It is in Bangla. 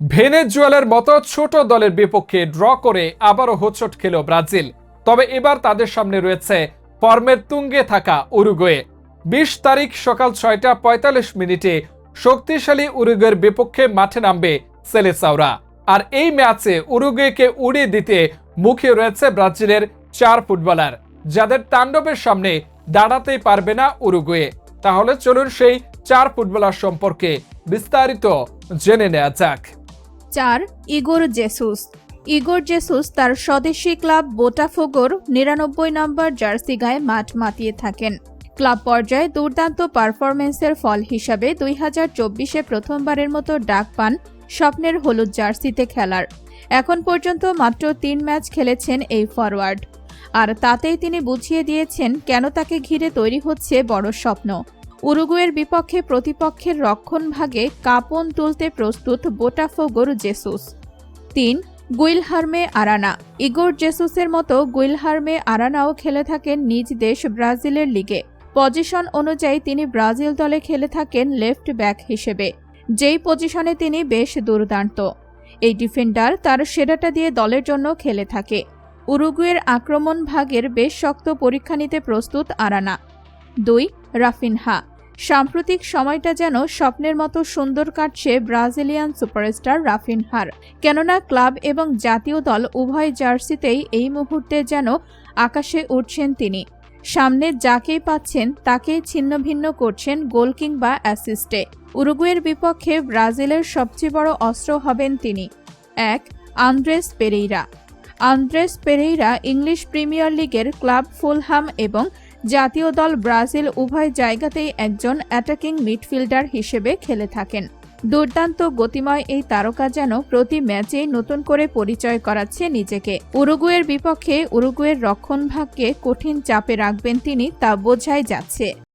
ভেনেজুয়েলার মতো ছোট দলের বিপক্ষে ড্র করে আবারও হোঁচট খেল ব্রাজিল। তবে এবার তাদের সামনে রয়েছে ফর্মের তুঙ্গে থাকা উরুগুয়ে। বিশ তারিখ সকাল ছয়টা পঁয়তাল্লিশ মিনিটে শক্তিশালী উরুগুয়ের বিপক্ষে মাঠে নামবে সেলেসাওরা। আর এই ম্যাচে উরুগুয়েকে উড়িয়ে দিতে মুখে রয়েছে ব্রাজিলের চার ফুটবলার, যাদের তাণ্ডবের সামনে দাঁড়াতেই পারবে না উরুগুয়ে। তাহলে চলুন সেই চার ফুটবলার সম্পর্কে বিস্তারিত জেনে নেওয়া যাক। চার ইগোর জেসুস। ইগোর জেসুস তার স্বদেশী ক্লাব বোটাফোগোর নিরানব্বই নম্বর জার্সি গায়ে মাঠ মাতিয়ে থাকেন। ক্লাব পর্যায়ে দুর্দান্ত পারফরমেন্সের ফল হিসাবে দুই হাজার চব্বিশে প্রথমবারের মতো ডাক পান স্বপ্নের হলুদ জার্সিতে খেলার। এখন পর্যন্ত মাত্র তিন ম্যাচ খেলেছেন এই ফরওয়ার্ড আর তাতেই তিনি বুঝিয়ে দিয়েছেন কেন তাকে ঘিরে তৈরি হচ্ছে বড় স্বপ্ন। উরুগুয়ের বিপক্ষে প্রতিপক্ষের রক্ষণভাগে কাপন তুলতে প্রস্তুত বোটাফোগোর জেসুস। তিন, গুইলহার্মে আরানা। ইগোর জেসুসের মতো গুইলহার্মে আরানাও খেলে থাকেন নিজ দেশ ব্রাজিলের লিগে। পজিশন অনুযায়ী তিনি ব্রাজিল দলে খেলে থাকেন লেফট ব্যাক হিসেবে। যেই পজিশনে তিনি বেশ দুর্দান্ত। এই ডিফেন্ডার তার সেরাটা দিয়ে দলের জন্য খেলে থাকে। উরুগুয়ের আক্রমণ ভাগের বেশ শক্ত পরীক্ষা নিতে প্রস্তুত আরানা। দুই রাফিনহা সাম্প্রতিক সময়টা যেন স্বপ্নের মতো সুন্দর কাটছে ব্রাজিলিয়ান সুপারস্টার রাফিনহার কেননা ক্লাব এবং জাতীয় দল উভয় জার্সিতেই এই মুহূর্তে যেন আকাশে উঠছেন তিনি। সামনে যাকেই পাচ্ছেন, তাকেই ছিন্নভিন্ন করছেন গোল কিংবা অ্যাসিস্টে। উরুগুয়ের বিপক্ষে ব্রাজিলের সবচেয়ে বড় অস্ত্র হবেন তিনি। এক, Andreas Pereira. Andreas Pereira English Premier লিগের ক্লাব ফুলহাম এবং জাতীয় দল ব্রাজিল উভয় জায়গাতেই একজন অ্যাটাকিং মিডফিল্ডার হিসেবে খেলে থাকেন। দুর্দান্ত গতিময় এই তারকা যেন প্রতি ম্যাচেই নতুন করে পরিচয় করাচ্ছে নিজেকে। উরুগুয়ের বিপক্ষে উরুগুয়ের রক্ষণভাগকে কঠিন চাপে রাখবেন তিনি তা বোঝাই যাচ্ছে।